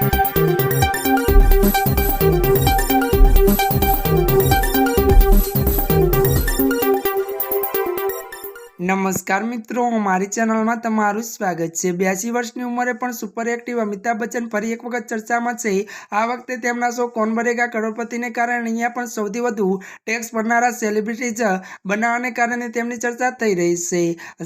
Thank you. નમસ્કાર મિત્રો મારી ચેનલમાં તમારું સ્વાગત છે. બ્યાસી વર્ષની ઉંમરે પણ સુપર એક્ટિવ અમિતાભ બચ્ચન ફરી એક વખત ચર્ચામાં છે. આ વખતે તેમના શો કોન બનેગા કરોડપતિને કારણે અહીંયા પણ સૌથી વધુ ટેક્સ ભરનારા સેલિબ્રિટીઝ બનાવવાને કારણે તેમની ચર્ચા થઈ રહી છે.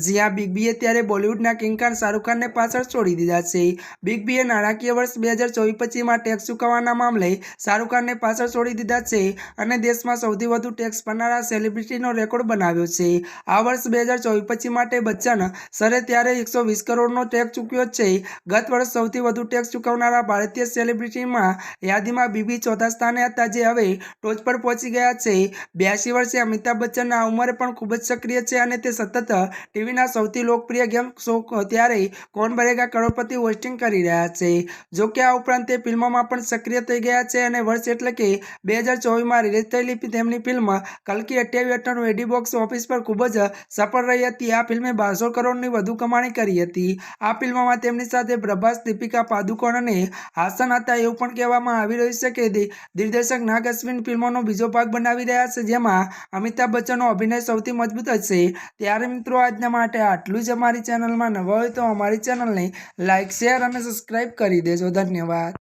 જ્યાં બિગ બીએ ત્યારે બોલિવૂડના કિંગખાન શાહરૂખ ખાનને પાછળ છોડી દીધા છે. બિગ બીએ નાણાકીય વર્ષ બે હજાર ચોવીસ પચીસમાં ટેક્સ ચૂકવવાના મામલે શાહરૂખ ખાનને પાછળ છોડી દીધા છે અને દેશમાં સૌથી વધુ ટેક્સ ભરનારા સેલિબ્રિટીનો રેકોર્ડ બનાવ્યો છે. આ વર્ષ બે હજાર પચીસ માટે બચ્ચન સરે ત્યારે એકસો વીસ કરોડનો ટેક્સ ચૂક્યો છે. ગત વર્ષ સૌથી વધુ ટેક્સ ચૂકવનારા ભારતીય સેલિબ્રિટીમાં યાદીમાં બીબી ચોથા સ્થાને હતા જે હવે ટોચ પર પહોંચી ગયા છે. બ્યાસી વર્ષે અમિતાભ બચ્ચનના ઉંમરે પણ ખૂબ જ સક્રિય છે અને તે સતત ટીવીના સૌથી લોકપ્રિય ગેમ શો ત્યારે કોણ બનેગા કરોડપતિ હોસ્ટિંગ કરી રહ્યા છે. જો કે આ ઉપરાંત તે ફિલ્મોમાં પણ સક્રિય થઈ ગયા છે અને વર્ષ એટલે કે બે હજાર ચોવીસમાં રિલીઝ થયેલી તેમની ફિલ્મ કલકી અઠ્યાવી અઠ્ઠાણું એડી બોક્સ ઓફિસ પર ખૂબ જ સફળ રહી હતી. આ ફિલ્મે બારસો કરોડની વધુ કમાણી કરી હતી. આ ફિલ્મમાં તેમની સાથે પ્રભાસ, દીપિકા પાદુકોણ અને હાસન હતા એવું પણ કહેવામાં આવી રહ્યું છે કે દિગ્દર્શક નાગ અશ્વિન ફિલ્મોનો બીજો ભાગ બનાવી રહ્યા છે, જેમાં અમિતાભ બચ્ચનનો અભિનય સૌથી મજબૂત હશે ત્યારે મિત્રો, આજના માટે આટલું જ અમારી ચેનલમાં નવા હોય તો અમારી ચેનલને લાઇક શેર અને સબસ્ક્રાઇબ કરી દેજો. ધન્યવાદ.